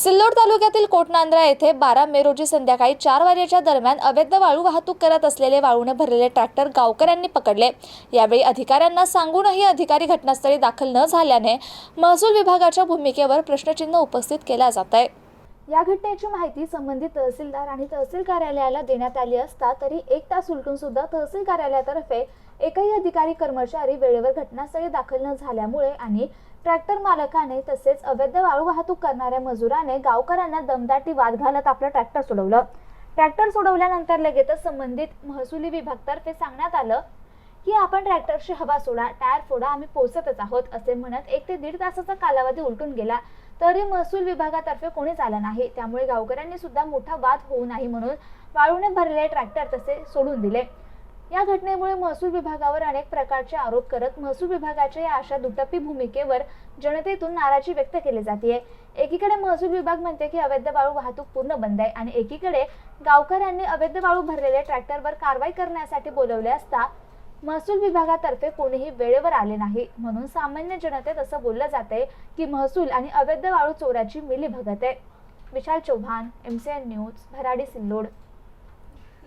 सिल्लोड तालुक्यातील कोटनांद्रा येथे बारा मे रोजी संध्याकाळी चार वाजेच्या दरम्यान अवैध वाळू वाहतूक करत असलेले वाळूने भरलेले ट्रॅक्टर गावकऱ्यांनी पकडले. यावेळी अधिकाऱ्यांना सांगूनही अधिकारी घटनास्थळी दाखल न झाल्याने महसूल विभागाच्या भूमिकेवर प्रश्नचिन्ह उपस्थित केला जात आहे. या घटनेची माहिती संबंधित तहसीलदार आणि तहसील कार्यालयाला देण्यात आली असता तरी एक तास उलटून सुद्धा तहसील कार्यालयातर्फे एकही अधिकारी कर्मचारी वेळेवर घटनास्थळी दाखल न झाल्यामुळे आणि ट्रॅक्टर मालकाने तसेच अवैध वाळू वाहतूक करणाऱ्या मजुराने गावकऱ्यांना दमदाटी वाद घालत आपलं ट्रॅक्टर सोडवलं. ट्रॅक्टर सोडवल्यानंतर लगेचच संबंधित महसुली विभागतर्फे सांगण्यात आलं की आपण ट्रॅक्टरशी हवा सोडा टायर फोडा आम्ही पोचतच आहोत असे म्हणत एक ते दीड तासाचा कालावधी उलटून गेला. तरी महसूल विभागातर्फे कोणीच आलं नाही. त्यामुळे गावकऱ्यांनी सुद्धा मोठा वाद होऊ नाही म्हणून वाळूने भरलेले ट्रॅक्टर तसे सोडून दिले. या घटनेमुळे महसूल विभागावर अनेक प्रकारचे आरोप करत महसूल विभागाच्या या अशा दुटप्पी भूमिकेवर जनतेतून नाराजी व्यक्त केली जाते एकीकडे महसूल विभाग म्हणते की अवैध वाळू वाहतूक पूर्ण बंद आहे आणि एकीकडे गावकऱ्यांनी अवैध वाळू भरलेल्या ट्रॅक्टरवर कारवाई करण्यासाठी बोलवले असता महसूल विभागातर्फे कोणीही वेळेवर आले नाही. म्हणून सामान्य जनतेत असं बोललं जाते की महसूल आणि अवैध वाळू चोराची मिली भगत आहे. Vishal Chauhan M C N news Bharadi Sillod.